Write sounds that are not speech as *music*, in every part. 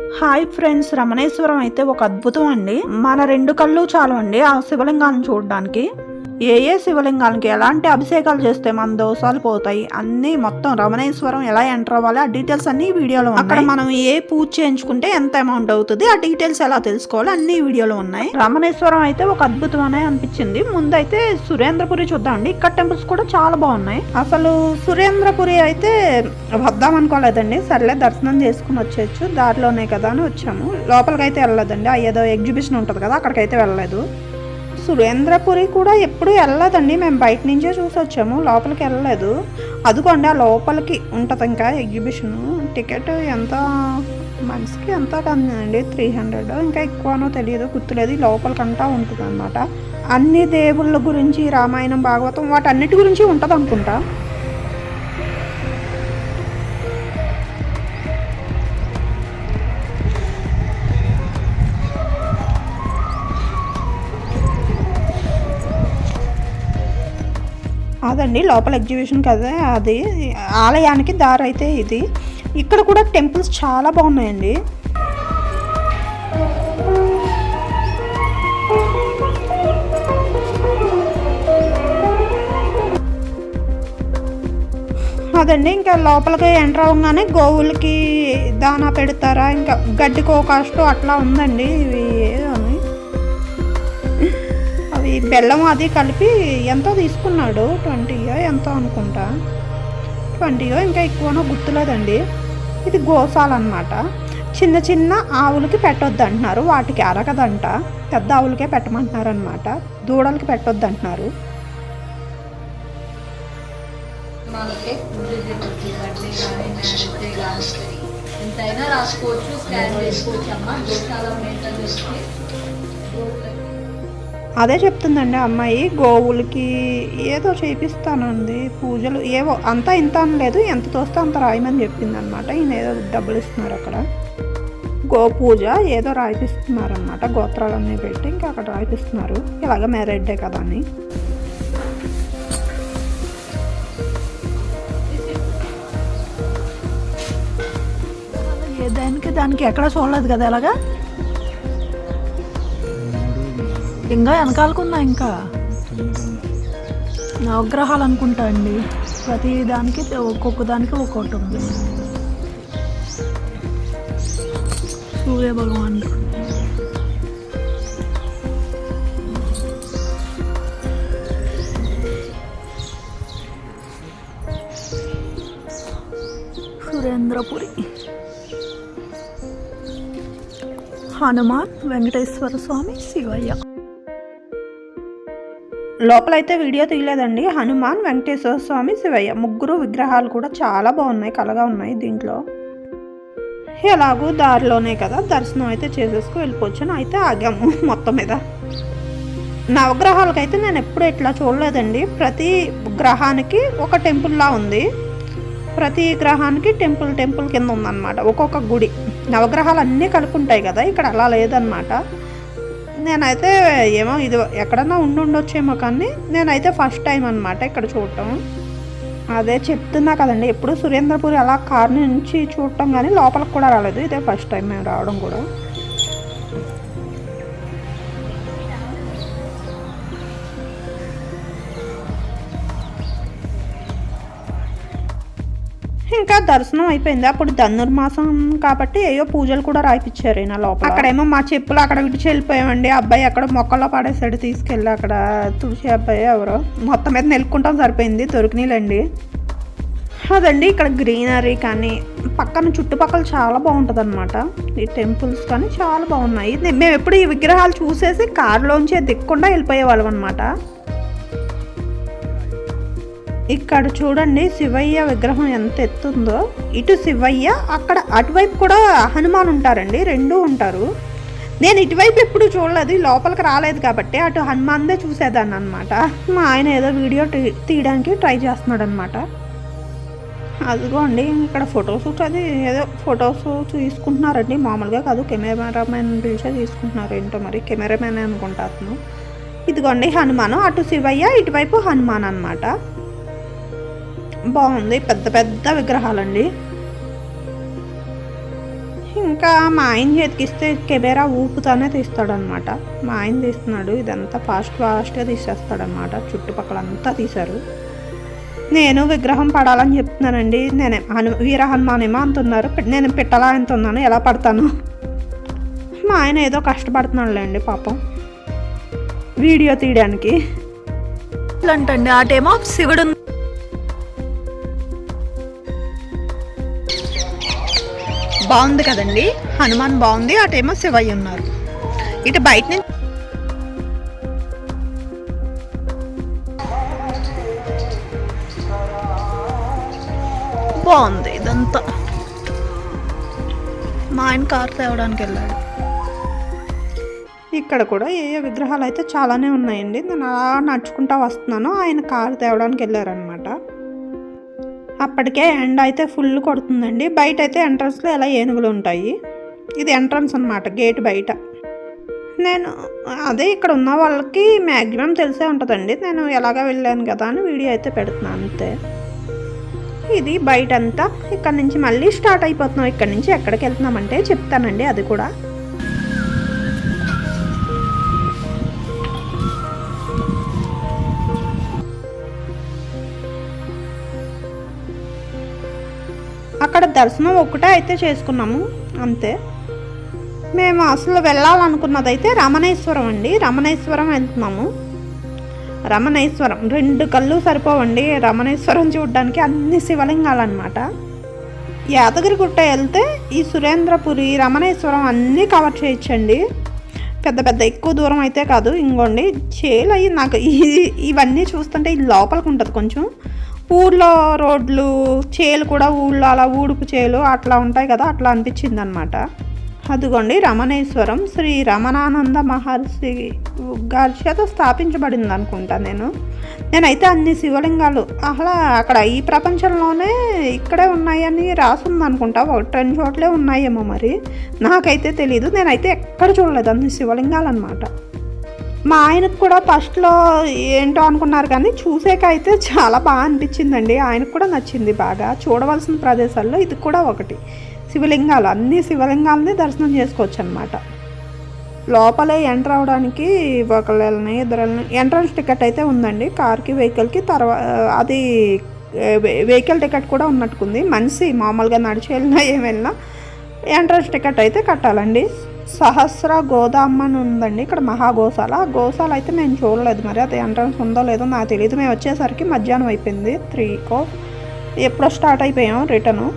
Hi friends Ramaneswaram అయితే ఒక అద్భుతం అండి. మన రెండు కళ్ళు చాలు అండి ఆ శివలింగాన్ని చూడడానికి. ఏ ఏ శివలింగానికి ఎలాంటి అభిషేకాలు చేస్తే మన దోషాలు పోతాయి అన్ని మొత్తం రమణేశ్వరం ఎలా ఎంటర్ అవ్వాలి ఆ డీటెయిల్స్ అన్ని వీడియోలో ఉన్నాయి. అక్కడ మనం ఏ పూజ చేయించుకుంటే ఎంత అమౌంట్ అవుతుంది ఆ డీటెయిల్స్ ఎలా తెలుసుకోవాలి అన్ని వీడియోలో ఉన్నాయి. రమణేశ్వరం అయితే ఒక అద్భుతం అనే అనిపించింది. ముందైతే సురేంద్రపురి చూద్దామండి ఇక్కడ టెంపుల్స్ కూడా చాలా బాగున్నాయి. అసలు సురేంద్రపురి అయితే వద్దాం అనుకోలేదండి. సర్లే దర్శనం చేసుకుని వచ్చేయచ్చు. దారిలోనే కదా అని వచ్చాము. లోపలికైతే వెళ్ళలేదండి. ఏదో ఎగ్జిబిషన్ ఉంటుంది కదా అక్కడికైతే వెళ్ళలేదు. సురేంద్రపురి కూడా ఎప్పుడు వెళ్ళలేదండి మేము బయట నుంచే చూసి వచ్చాము లోపలికి వెళ్ళలేదు. అదిగోండి ఆ లోపలికి ఉంటుంది ఇంకా ఎగ్జిబిషన్. టికెట్ ఎంత? మనిషికి ఎంత అండి త్రీ హండ్రెడ్. ఇంకా ఎక్కువనో తెలియదు గుర్తులేదు. లోపలికంటా ఉంటుంది అనమాట అన్ని దేవుళ్ళ గురించి రామాయణం భాగవతం వాటన్నిటి గురించి ఉంటుంది అనుకుంటా అదండి లోపల ఎగ్జిబిషన్ కదా అది. ఆలయానికి దారి అయితే ఇది. ఇక్కడ కూడా టెంపుల్స్ చాలా బాగున్నాయండి. అదండి ఇంకా లోపలికి ఎంటర్ అవ్వగానే గోవులకి దానా పెడతారా? ఇంకా గడ్డి కోకాస్టు అట్లా ఉందండి. ఇవి బెల్లం అది కలిపి ఎంతో తీసుకున్నాడు. ట్వంటీయో ఎంతో అనుకుంటా. ట్వంటీయో ఇంకా ఎక్కువనో గుర్తులేదండి. ఇది గోసాల అనమాట చిన్న చిన్న ఆవులకి పెట్టొద్దు అంటున్నారు వాటికి అరగదంట పెద్ద ఆవులకే పెట్టమంటున్నారు అనమాట దూడలకి పెట్టొద్దు అంటున్నారు ఎంతైనా రాసుకోవచ్చు స్కాన్ చేసుకోవచ్చు అమ్మ. గోశాల మెయింటైన్ చేస్తే అదే చెప్తుందండి అమ్మాయి గోవులకి ఏదో చేపిస్తానండి పూజలు ఏవో అంతా ఇంత అనలేదు ఎంత తోస్తే అంత రాయమని చెప్పింది అనమాట ఈయన ఏదో డబ్బులు ఇస్తున్నారు అక్కడ. గో పూజ ఏదో రాయిపిస్తున్నారు అనమాట గోత్రాలన్నీ పెట్టి ఇంకా అక్కడ రాయిపిస్తున్నారు. ఇలాగ మ్యారేజ్ డే కదా అని. దానికి దానికి ఎక్కడ చూడలేదు కదా ఇలాగా? ఇంకా వెనకాలకుందా ఇంకా. నవగ్రహాలు అనుకుంటా అండి. ప్రతి దానికి ఒక్కొక్క దానికి ఒక్కొక్కటి ఉంది. సూర్య భగవాన్. సురేంద్రపురి. హనుమాన్ వెంకటేశ్వర స్వామి శివయ్య. లోపలైతే వీడియో తీయలేదండి. హనుమాన్ వెంకటేశ్వర స్వామి శివయ్య ముగ్గురు విగ్రహాలు కూడా చాలా బాగున్నాయి కలగా ఉన్నాయి దీంట్లో. ఎలాగూ దారిలోనే కదా దర్శనం అయితే చేసేసుకు వెళ్ళిపోవచ్చాను అయితే ఆగాము మొత్తం మీద. నవగ్రహాలకైతే నేను ఎప్పుడు ఇట్లా చూడలేదండి. ప్రతి గ్రహానికి ఒక టెంపుల్లా ఉంది. ప్రతి గ్రహానికి టెంపుల్ టెంపుల్ కింద ఉందన్నమాట. ఒక్కొక్క గుడి. నవగ్రహాలు అన్నీ కలిపి ఉంటాయి కదా ఇక్కడ అలా లేదనమాట నేనైతే ఏమో ఇది ఎక్కడన్నా ఉండి ఉండొచ్చేమో కానీ నేనైతే ఫస్ట్ టైం అనమాట ఇక్కడ చూడటం. అదే చెప్తున్నా కదండి ఎప్పుడు సురేంద్రపూర్ అలా కార్ నుంచి చూడటం కానీ లోపలికి కూడా రాలేదు. ఇదే ఫస్ట్ టైం మేము రావడం కూడా. ఇంకా దర్శనం అయిపోయింది. అప్పుడు ధనుర్మాసం కాబట్టి ఏయో పూజలు కూడా రాయిపించారు ఈయన లోపల. అక్కడేమో మా చెప్పులు అక్కడ విడిచి వెళ్ళిపోయామండి అబ్బాయి అక్కడ మొక్కల్లో పడేసాడు తీసుకెళ్ళి అక్కడ తులసి అబ్బాయి ఎవరో. మొత్తం మీద నెలుక్కుంటాం సరిపోయింది దొరికినాయిలండి అదండి ఇక్కడ గ్రీనరీ కానీ పక్కన చుట్టుపక్కల చాలా బాగుంటుంది అనమాట ఈ టెంపుల్స్ కానీ చాలా బాగున్నాయి. మేము ఎప్పుడు ఈ విగ్రహాలు చూసేసి కారులోంచి దిక్కుండా వెళ్ళిపోయేవాళ్ళం అనమాట ఇక్కడ చూడండి శివయ్య విగ్రహం ఎంత ఎత్తుందో. ఇటు శివయ్య అక్కడ అటువైపు కూడా హనుమాన్ ఉంటారండి రెండూ ఉంటారు. నేను ఇటువైపు ఎప్పుడు చూడలేదు లోపలికి రాలేదు కాబట్టి అటు హనుమాన్దే చూసేదాన్ని అనమాట మా ఆయన ఏదో వీడియో తీ- తీయడానికి ట్రై చేస్తున్నాడు అనమాట అదిగోండి ఇక్కడ ఫొటోస్ అది ఏదో ఫొటోస్ తీసుకుంటున్నారండి. మామూలుగా కాదు కెమెరామెన్ పిలిచే తీసుకుంటున్నారు. ఏంటో మరి కెమెరామెన్ అనుకుంటా అతను ఇదిగోండి హనుమాను అటు శివయ్య ఇటువైపు హనుమాన్ అనమాట బాగుంది. పెద్ద పెద్ద విగ్రహాలండి. ఇంకా మా ఆయన చేతికి ఇస్తే కెమెరా ఊపుతానే తీస్తాడనమాట. మా ఆయన తీస్తున్నాడు. ఇదంతా ఫాస్ట్ ఫాస్ట్గా తీసేస్తాడనమాట. చుట్టుపక్కల అంతా తీశారు. నేను విగ్రహం పడాలని చెప్తున్నానండి. నేను హను వీర హనుమాన్ ఏమో అంటున్నారు నేను పెట్టాలా అంటున్నాను ఎలా పడతాను? మా ఆయన ఏదో కష్టపడుతున్నాడులేండి పాపం. వీడియో తీయడానికి. అంటండి ఆటేమో శివుడు బాగుంది కదండి. హనుమాన్ బాగుంది అటేమో శివయ్య ఉన్నారు. ఇటు బయట నుంచి బాగుంది ఇదంతా. మా ఆయన కార్ తేవడానికి వెళ్ళాడు. ఇక్కడ కూడా ఏ ఏ విగ్రహాలు అయితే చాలానే ఉన్నాయండి. నేను అలా నడుచుకుంటా వస్తున్నాను. ఆయన కారు తేవడానికి వెళ్ళారనమాట అప్పటికే ఎండ అయితే ఫుల్ కొడుతుందండి. బయట అయితే ఎంట్రన్స్లో ఎలా ఏనుగులు ఉంటాయి? ఇది ఎంట్రన్స్ అనమాట గేట్ బయట. నేను అదే ఇక్కడ ఉన్న వాళ్ళకి మ్యాక్సిమం తెలిసే ఉంటుందండి. నేను ఎలాగ వెళ్ళాను కదా అని వీడియో అయితే పెడుతున్నాను అంతే. ఇది బయట అంతా ఇక్కడ నుంచి మళ్ళీ స్టార్ట్ అయిపోతున్నాం. ఇక్కడ నుంచి ఎక్కడికి వెళ్తున్నామంటే చెప్తానండి అది కూడా. అక్కడ దర్శనం ఒక్కటే అయితే చేసుకున్నాము అంతే. మేము అసలు వెళ్ళాలనుకున్నది అయితే రమణేశ్వరం అండి. రమణేశ్వరం వెళ్తున్నాము. రమణేశ్వరం రెండు కళ్ళు సరిపోవండి రమణేశ్వరం చూడడానికి అన్ని శివలింగాలన్నమాట. యాదగిరిగుట్ట వెళ్తే ఈ సురేంద్రపురి రమణేశ్వరం అన్నీ కవర్ చేయొచ్చండి పెద్ద పెద్ద ఎక్కువ దూరం అయితే కాదు. ఇంకోండి చేలు అయ్యి నాకు ఈ- ఇవన్నీ చూస్తుంటే ఇది లోపలికి ఉంటుంది కొంచెం. ఊర్లో రోడ్లు చేలు కూడా ఊళ్ళో అలా ఊడుపు చేలు అట్లా ఉంటాయి కదా అట్లా అనిపించింది అనమాట అదిగోండి రమణేశ్వరం. శ్రీ రమణానంద మహర్షి గారి చేత స్థాపించబడింది అనుకుంటా నేను. నేనైతే అన్ని శివలింగాలు అసలు అక్కడ ఈ ప్రపంచంలోనే ఇక్కడే ఉన్నాయని రాసింది అనుకుంటా. ఒకటి రెండు చోట్లే ఉన్నాయేమో మరి. నాకైతే తెలీదు. నేనైతే ఎక్కడ చూడలేదు అన్ని శివలింగాలు అనమాట మా ఆయనకు కూడా ఫస్ట్లో ఏంటో అనుకున్నారు కానీ చూసాక అయితే చాలా బాగా అనిపించిందండి. ఆయనకు కూడా నచ్చింది బాగా. చూడవలసిన ప్రదేశాల్లో ఇది కూడా ఒకటి. శివలింగాలు అన్ని శివలింగాలని దర్శనం చేసుకోవచ్చు అనమాట లోపలే ఎంటర్ అవడానికి ఒకళ్ళు వెళ్ళని ఇద్దరు వెళ్ళని ఎంట్రన్స్ టికెట్ అయితే ఉందండి. కార్కి వెహికల్కి తర్వాత అది వెహికల్ టికెట్ కూడా ఉన్నట్టుకుంది. మనిషి మామూలుగా నడిచి వెళ్ళినా ఏం వెళ్ళినా ఎంట్రన్స్ టికెట్ అయితే కట్టాలండి. సహస్ర గోదామ్మ అని ఉందండి. ఇక్కడ మహాగోశాల. ఆ గోశాల అయితే మేము చూడలేదు మరి. అది ఎంట్రన్స్ ఉందో లేదో నాకు తెలియదు మేము వచ్చేసరికి మధ్యాహ్నం అయిపోయింది. త్రీకో ఎప్పుడో స్టార్ట్ అయిపోయాం రిటర్ను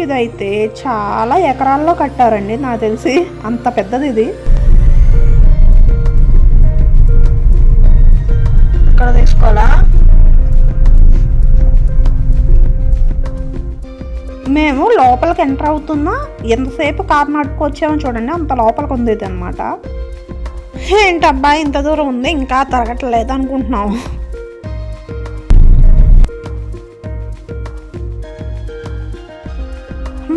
ఇదైతే చాలా ఎకరాల్లో కట్టారండి నాకు తెలిసి అంత పెద్దది ఇది. ఇక్కడ తీసుకోవాలా? మేము లోపలికి ఎంటర్ అవుతున్నా ఎంతసేపు కార్ నాటుకొచ్చామో చూడండి అంత లోపలికి ఉంది ఇది అనమాట ఏంటబ్బా ఇంత దూరం ఉంది ఇంకా తరగట్లేదు అనుకుంటున్నాము.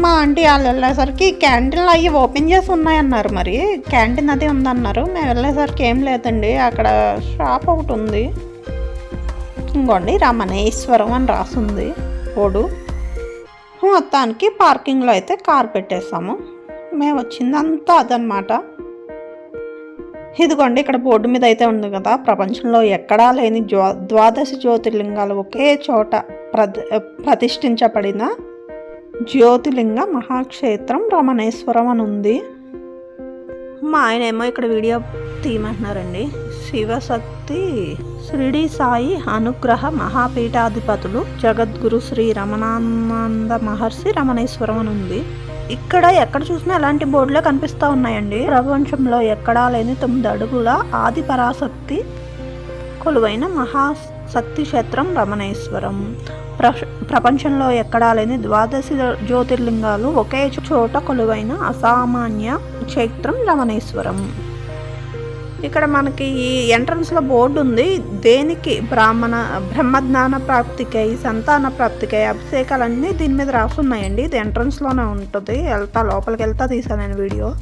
మా ఆంటీ వాళ్ళు వెళ్ళేసరికి క్యాంటీన్లు అవి ఓపెన్ చేసి ఉన్నాయన్నారు మరి. క్యాంటీన్ అది ఉందన్నారు. మేము వెళ్ళేసరికి ఏం లేదండి. అక్కడ షాప్ ఒకటి ఉంది. ఇంకోండి రమణేశ్వరం అని రాసుంది. ఓడు. మొత్తానికి పార్కింగ్లో అయితే కార్ పెట్టేసాము మేము వచ్చిందంతా అదనమాట. ఇదిగోండి ఇక్కడ బోర్డు మీద అయితే ఉంది కదా. ప్రపంచంలో ఎక్కడా లేని జ్వా ద్వాదశ జ్యోతిర్లింగాలు ఒకే చోట ప్రతిష్ఠించబడిన జ్యోతిలింగ మహాక్షేత్రం రమణేశ్వరం అని ఉంది మా ఆయన ఏమో ఇక్కడ వీడియో తీయమంటున్నారండి. శివశక్తి షిరిడి సాయి అనుగ్రహ మహాపీఠాధిపతులు జగద్గురు శ్రీ రమణానంద మహర్షి రమణేశ్వరం అని ఉంది ఇక్కడ ఎక్కడ చూసినా ఎలాంటి బోర్డులే కనిపిస్తూ ఉన్నాయండి. ప్రపంచంలో ఎక్కడా లేని తొమ్మిది అడుగుల ఆది పరాశక్తి కొలువైన మహాశక్తి క్షేత్రం రమణేశ్వరం. ప్రపంచంలో ఎక్కడా లేని ద్వాదశి జ్యోతిర్లింగాలు ఒకే చోట కొలువైన అసామాన్య క్షేత్రం రమణేశ్వరం. ఇక్కడ మనకి ఈ ఎంట్రన్స్లో బోర్డు ఉంది. దేనికి బ్రాహ్మణ బ్రహ్మజ్ఞాన ప్రాప్తికై సంతాన ప్రాప్తికై అభిషేకాలన్నీ దీని మీద రాసున్నాయండి. ఇది ఎంట్రన్స్లోనే ఉంటుంది. వెళ్తా లోపలికి వెళ్తా తీసాను నేను వీడియో.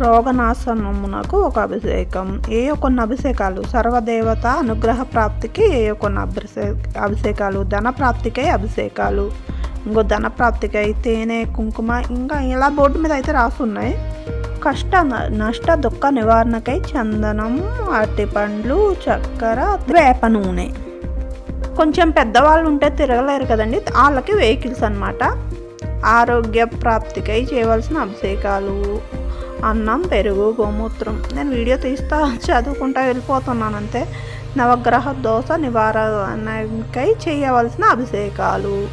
రోగనాశనమునకు ఒక అభిషేకం. ఏ కొన్ని అభిషేకాలు? సర్వదేవత అనుగ్రహ ప్రాప్తికి ఏ కొన్ని అభిషే అభిషేకాలు? ధన ప్రాప్తికై అభిషేకాలు. ఇంకో ధన ప్రాప్తికై తేనె కుంకుమ ఇంకా ఇలా బోర్డు మీద అయితే రాసున్నాయి. కష్ట న- నష్ట దుఃఖ నివారణకై చందనం అరటిపండ్లు చక్కెర వేప నూనె. కొంచెం పెద్దవాళ్ళు ఉంటే తిరగలేరు కదండి. వాళ్ళకి వెహికల్స్ అన్నమాట. ఆరోగ్య ప్రాప్తికై చేయవలసిన అభిషేకాలు. అన్నం పెరుగు గోమూత్రం. నేను వీడియో తీస్తా చదువుకుంటా వెళ్ళిపోతున్నాను అంతే నవగ్రహ దోష నివారణకై చేయవలసిన అభిషేకాలు.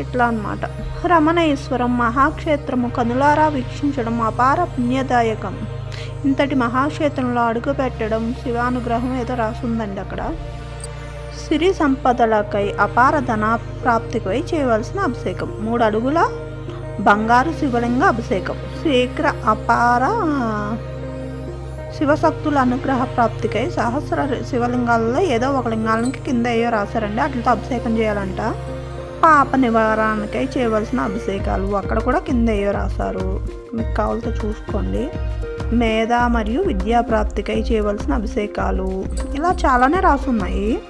ఇట్లా అన్నమాట. రమణేశ్వరం మహాక్షేత్రము కనులారా వీక్షించడం అపార పుణ్యదాయకం. ఇంతటి మహాక్షేత్రంలో అడుగు పెట్టడం శివానుగ్రహం ఏదో రాసుందండి అక్కడ. సిరి సంపదలకై అపార ధన ప్రాప్తికై చేయవలసిన అభిషేకం. మూడు అడుగుల బంగారు శివలింగ అభిషేకం. శీఘ్ర అపార శివశక్తుల అనుగ్రహ ప్రాప్తికై సహస్ర శివలింగాలలో ఏదో ఒక లింగాలకి కింద ఏయో రాశారండి. అట్లతో అభిషేకం చేయాలంట. పాప నివారణకై చేయవలసిన అభిషేకాలు అక్కడ కూడా కింద ఏయో రాశారు. మీకు కావాలతో చూసుకోండి. మేధ మరియు విద్యా ప్రాప్తికై చేయవలసిన అభిషేకాలు. ఇలా చాలానే రాసున్నాయి.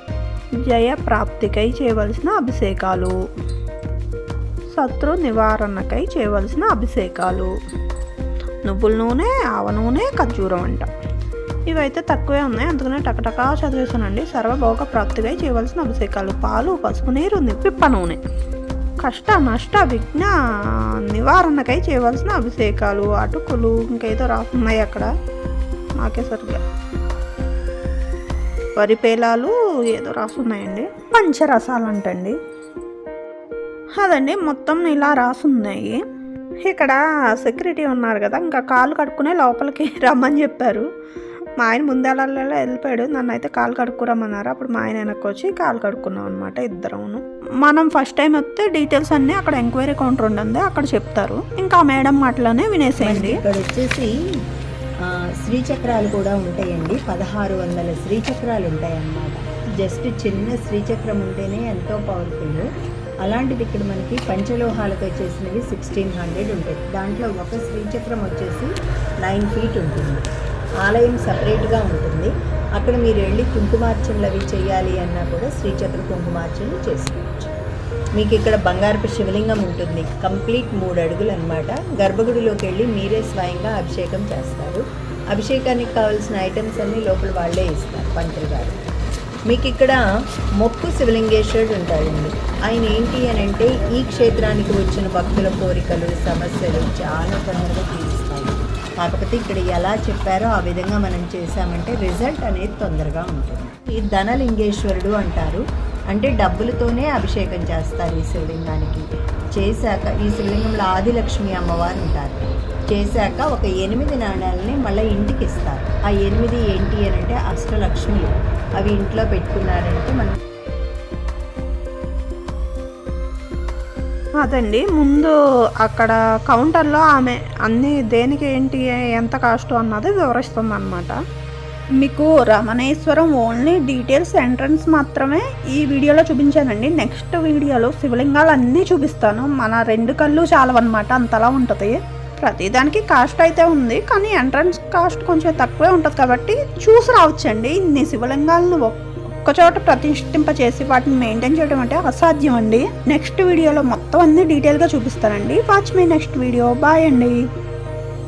జయ ప్రాప్తికై చేయవలసిన అభిషేకాలు. శత్రు నివారణకై చేయవలసిన అభిషేకాలు. నువ్వుల నూనె ఆవ నూనె ఖర్జూరం అంట. ఇవైతే తక్కువే ఉన్నాయి. అందుకనే టకటకా చదివేశానండి. సర్వభోగ ప్రాప్తిగా చేయవలసిన అభిషేకాలు. పాలు పసుపు నీరు పిప్ప నూనె. కష్ట నష్ట విఘ్న నివారణకై చేయవలసిన అభిషేకాలు. అటుకులు ఇంకేదో రాస్తున్నాయి అక్కడ. నాకే సరిగ్గా. వరి పేలాలు ఏదో రాస్తున్నాయండి పంచరసాలు అంటండి అదండి మొత్తం ఇలా రాసున్నాయి. ఇక్కడ సెక్యూరిటీ ఉన్నారు కదా ఇంకా కాలు కడుక్కునే లోపలికి *laughs* రమ్మని చెప్పారు. మా ఆయన ముందెలా వెళ్ళిపోయాడు. నన్ను అయితే కాలు కడుక్కురమ్మన్నారు. అప్పుడు మా ఆయన వెనక్కి వచ్చి కాలు కడుక్కున్నాం అనమాట ఇద్దరమును. మనం ఫస్ట్ టైం వస్తే డీటెయిల్స్ అన్నీ అక్కడ ఎంక్వైరీ కౌంటర్ ఉంటుంది అక్కడ చెప్తారు. ఇంకా మేడం మాటలోనే వినేసేయండి. ఇక్కడ వచ్చేసి శ్రీచక్రాలు కూడా ఉంటాయండి. పదహారు వందల శ్రీచక్రాలు ఉంటాయన్నమాట. జస్ట్ చిన్న శ్రీచక్రం ఉంటేనే ఎంతో పవర్ఫుల్ అలాంటిది ఇక్కడ మనకి పంచలోహాలతో చేసినవి సిక్స్టీన్ హండ్రెడ్ ఉంటుంది దాంట్లో ఒక శ్రీచక్రం వచ్చేసి నైన్ ఫీట్ ఉంటుంది. ఆలయం సపరేట్గా ఉంటుంది. అక్కడ మీరు వెళ్ళి కుంకుమార్చనలు అవి చేయాలి అన్నా కూడా శ్రీచక్ర కుంకుమార్చనలు చేసుకోవచ్చు. మీకు ఇక్కడ బంగారపు శివలింగం ఉంటుంది. కంప్లీట్ మూడు అడుగులు అనమాట గర్భగుడిలోకి వెళ్ళి మీరే స్వయంగా అభిషేకం చేస్తారు. అభిషేకానికి కావాల్సిన ఐటమ్స్ అన్నీ లోపల వాళ్ళే ఇస్తారు పంతులు గారు. మీకు ఇక్కడ మొక్కు శివలింగేశ్వరుడు ఉంటాడండి. ఆయన ఏంటి అని అంటే ఈ క్షేత్రానికి వచ్చిన భక్తుల కోరికలు సమస్యలు చాలా తొందరగా తీరుస్తాయి. కాకపోతే ఇక్కడ ఎలా చెప్పారో ఆ విధంగా మనం చేశామంటే రిజల్ట్ అనేది తొందరగా ఉంటుంది. ఈ ధనలింగేశ్వరుడు అంటారు. అంటే డబ్బులతోనే అభిషేకం చేస్తారు ఈ శివలింగానికి. చేశాక ఈ శివలింగంలో ఆదిలక్ష్మి అమ్మవారు ఉంటారు. చేశాక ఒక ఎనిమిది నాణాలని మళ్ళీ ఇంటికి ఇస్తారు. ఆ ఎనిమిది ఏంటి అని అంటే అష్టలక్ష్మిలు. అవి ఇంట్లో పెట్టుకున్నారంటే మనం అదండి. ముందు అక్కడ కౌంటర్లో ఆమె అన్ని దేనికి ఏంటి ఎంత కాస్ట్ అన్నది వివరిస్తుంది అనమాట మీకు రమణేశ్వరం ఓన్లీ డీటెయిల్స్ ఎంట్రన్స్ మాత్రమే ఈ వీడియోలో చూపించానండి. నెక్స్ట్ వీడియోలో శివలింగాలు అన్నీ చూపిస్తాను. మన రెండు కళ్ళు చాలవన్నమాట అంతలా ఉంటుంది. ప్రతిదానికి కాస్ట్ అయితే ఉంది కానీ ఎంట్రన్స్ కాస్ట్ కొంచెం తక్కువే ఉంటుంది కాబట్టి చూసి రావచ్చండి. ఇన్ని శివలింగాలను ఒక్క ఒక్కచోట ప్రతిష్ఠింప చేసి వాటిని మెయింటైన్ చేయడం అంటే అసాధ్యం అండి. నెక్స్ట్ వీడియోలో మొత్తం అన్ని డీటెయిల్గా చూపిస్తానండి. వాచ్ మీ నెక్స్ట్ వీడియో బాయ్ అండి.